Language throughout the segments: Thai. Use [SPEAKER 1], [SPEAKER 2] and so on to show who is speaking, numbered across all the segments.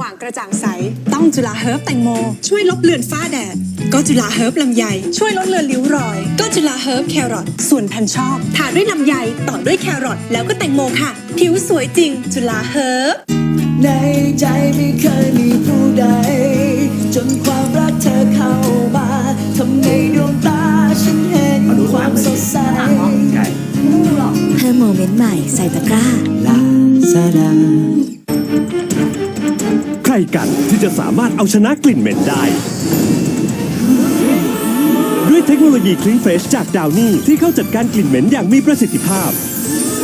[SPEAKER 1] ว่างกระจ่างใส ต้องจุฬาเฮิร์บแตงโม ช่วยลบเลือนฝ้าแดด ก็จุฬาเฮิร์บลำไย ช่วยลดเลือนริ้วรอย ก็จุฬาเฮิร์บแครอทส่วนแผ่นชอบทาด้วยลำไยต่อด้วยแครอทแล้วก็แตงโมค่ะ ผิวสวยจริง จุฬาเฮิร์บ
[SPEAKER 2] ในใจไม่เคยมีผู้ใด จนความรักเธอเข้ามาทำให้ดวงตาฉันเห็นความสดใส
[SPEAKER 3] เพิ่มโมเมนต์ใหม่ใส่ตะกร้า
[SPEAKER 2] ลาซาดา
[SPEAKER 4] ใคร กันที่จะสามารถเอาชนะกลิ่นเหม็นได้ ด้วยเทคโนโลยีคลีนเฟชจากดาวนี่ที่เข้าจัดการกลิ่นเหม็นอย่างมีประสิทธิภาพ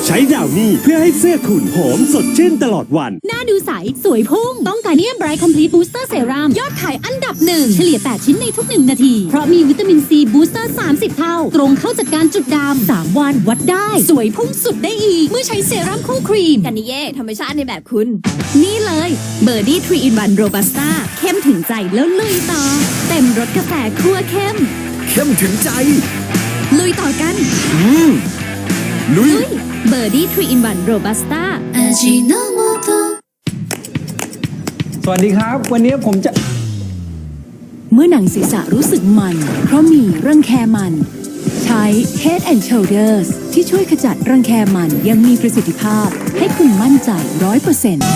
[SPEAKER 4] ใช้ดาวนี่เพื่อให้เสื้อคุณหอมสดชื่นตลอดวัน
[SPEAKER 5] หน้าดูใส สวยพุ่ง ต้องการเนียมไบรท์คอมพลีทบูสเตอร์เซรั่มยอดขายอันดับหนึ่งเฉลี่ย 8 ชิ้นในทุก 1 นาที เพราะมีวิตามินซีบูสเตอร์ 30 เท่า ตรงเข้าจัดการจุดดำ3วันวัดได้ สวยพุ่งสุดได้อีก เมื่อใช้เซรั่มคู่ครีม
[SPEAKER 3] กันนิเย่ธรรมชาติในแบบคุณ นี่เลยเบอร์ดี้ทรีอินวันโรบัสต้าเข้มถึงใจแล้วลุยต่อ เต็มรสกาแฟคั่วเข้ม
[SPEAKER 6] เข้มถึงใจ
[SPEAKER 3] ลุยต่อกัน
[SPEAKER 6] ลุย
[SPEAKER 3] ลุย เบอร์ดี้ทรีอินวันโรบัสต้า
[SPEAKER 7] สวัสดีครับ วันนี้ผมจะ
[SPEAKER 5] เมื่อหนังศีรษะรู้สึกมัน เพราะมีรังแคมัน ใช้ Head and Shoulders ที่ช่วยขจัดรังแคมันอยังมีประสิทธิภาพ ให้คุณมั่นใจร้อยเปอร์เซ็นต์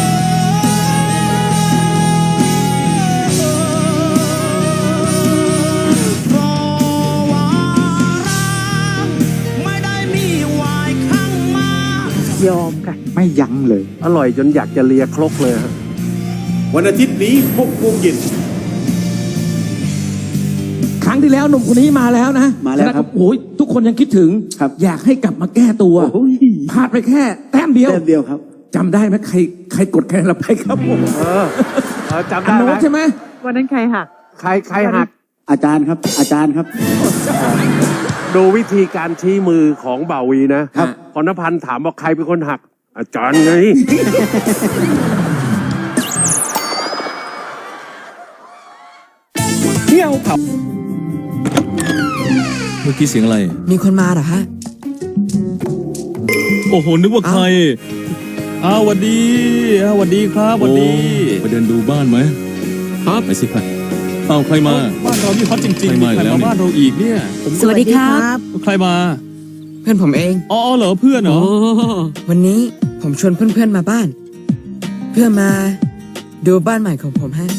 [SPEAKER 8] ยอมค่ะ
[SPEAKER 7] ไม่ยั้งเลย
[SPEAKER 4] อร่อยจนอยากจะเลียครกเลยฮะ
[SPEAKER 9] วันอาทิตย์นี้6โมงเย็น
[SPEAKER 7] ครั้งที่แล้วหนุ่มคนนี้มาแล้วนะ
[SPEAKER 2] มาแล้วครับ
[SPEAKER 7] โอ้ยทุกคนยังคิดถึง
[SPEAKER 2] ครับ
[SPEAKER 7] อยากให้กลับมาแก้ตัว
[SPEAKER 2] โอ้ย
[SPEAKER 7] พลาดไปแค่ แต้มเดียว
[SPEAKER 2] แต้มเดียวครับ
[SPEAKER 7] จำได้ไหมใครใครกดแค่เราไปครับผม
[SPEAKER 4] เออเออจำ
[SPEAKER 7] อัน
[SPEAKER 4] ได้ไหม
[SPEAKER 7] โน้ตใช่ไหม
[SPEAKER 8] วันนั้นใครหัก
[SPEAKER 4] ใครใครหัก
[SPEAKER 2] อาจารย์ครับ อาจารย์ครับ
[SPEAKER 4] ดูวิธีการชี้มือของบ่าวีนะครับพอนพันธ์ถามว่าใครเป็นคนหัก อาจารย์ไง
[SPEAKER 7] เที่ยวเผา
[SPEAKER 6] เมื่อกี้เสียงอะไร
[SPEAKER 8] มีคนมาเหรอฮะ
[SPEAKER 6] โอ้โห นึกว่าใคร อ้าวหวัดดีอ้าวหวัดดีครับหวัดดีไปเดินดูบ้านไหมครับ ไปสิไปอ้าวใครมา บ้านเรานี่ฮอตจริงๆ
[SPEAKER 7] ใครมา
[SPEAKER 6] ใคร
[SPEAKER 7] อีกแล้ว
[SPEAKER 6] มา
[SPEAKER 7] เนี่ย
[SPEAKER 6] บ้านเราอีกเนี่ย
[SPEAKER 5] สวัสดีครับ
[SPEAKER 6] ใครมา
[SPEAKER 8] เพื่อนผมเอง
[SPEAKER 6] อ๋อเหรอเพื่อนเหรอ
[SPEAKER 8] วันนี้ ผมชวนเพื่อนๆมาบ้าน เพื่อมาดูบ้านใหม่ของผมฮะ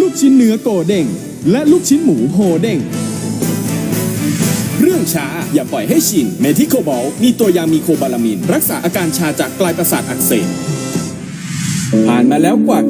[SPEAKER 10] ลูกชิ้นเนื้อโกเด้งและลูกชิ้นหมูโฮเด้งเรื่องชาอย่าปล่อยให้ชิน เมทิโคบอลมีตัวยามีโคบาลามิน รักษาอาการชาจากปลายประสาทอักเสบ ผ่านมาแล้วกว่า